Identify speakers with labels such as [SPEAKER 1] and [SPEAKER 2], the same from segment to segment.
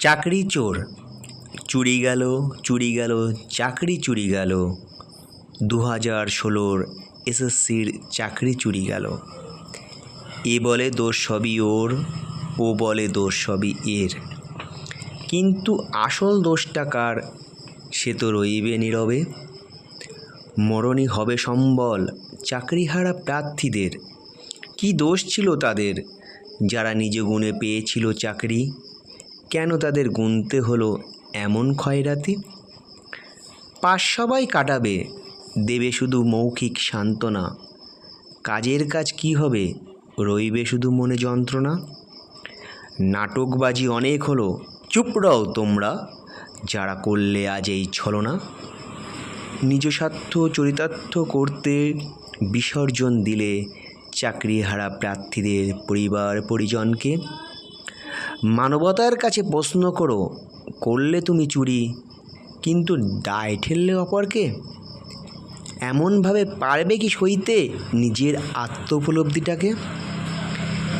[SPEAKER 1] চাকরি চোর। চুরি গেল চুরি গেল, চাকরি চুরি গেল। দু হাজার ষোলোর এসএসসির চাকরি চুরি গেল। এ বলে দোষ সবই ওর, ও বলে দোষ সবই এর। কিন্তু আসল দোষটা কার, সে তো রইবে নীরবে। মরণই হবে সম্বল চাকরিহারা প্রার্থীদের। কি দোষ ছিল তাদের, যারা নিজ গুণে পেয়েছিল চাকরি? কেন তাদের গুনতে হলো এমন ক্ষয়রাতি? পাশ সবাই কাটাবে, দেবে শুধু মৌখিক সান্ত্বনা। কাজের কাজ কি হবে, রইবে শুধু মনে যন্ত্রণা? নাটকবাজি অনেক হলো, চুপ রও তোমরা, যারা করলে আজ এই ছলনা। নিজ স্বার্থ চরিতার্থ করতে বিসর্জন দিলে চাকরিহারা প্রার্থীদের পরিবার পরিজনকে মানবতার কাছে প্রশ্ন করো, করলে তুমি চুরি, কিন্তু দায় ঠেললে অপরকে? এমনভাবে পারবে কি সইতে নিজের আত্ম উপলব্ধিটাকে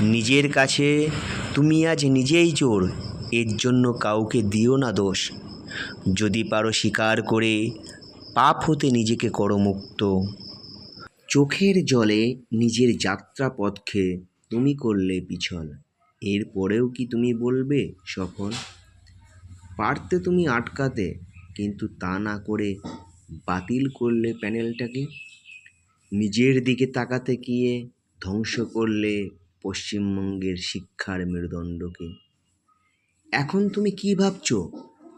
[SPEAKER 1] নিজের কাছে তুমি আজ নিজেই চোর, এর জন্য কাউকে দিও না দোষ। যদি পারো স্বীকার করে, পাপ হতে নিজেকে করো মুক্ত চোখের জলে নিজের যাত্রাপথকে তুমি করলে পিছল। এরপরেও কি তুমি বলবে সফল পারতে তুমি আটকাতে, কিন্তু তা না করে বাতিল করলে প্যানেলটাকে? নিজের দিকে তাকাতে গিয়ে ধ্বংস করলে পশ্চিমবঙ্গের শিক্ষার মেরুদণ্ডকে? এখন তুমি কি ভাবছ?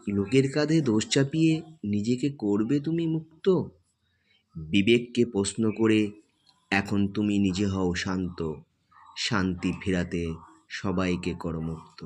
[SPEAKER 1] লোকের কাঁধে দোষ চাপিয়ে নিজেকে করবে তুমি মুক্ত? বিবেককে প্রশ্ন করে এখন তুমি নিজে হও শান্ত, শান্তি ফেরাতে সবাইকে করো মুক্ত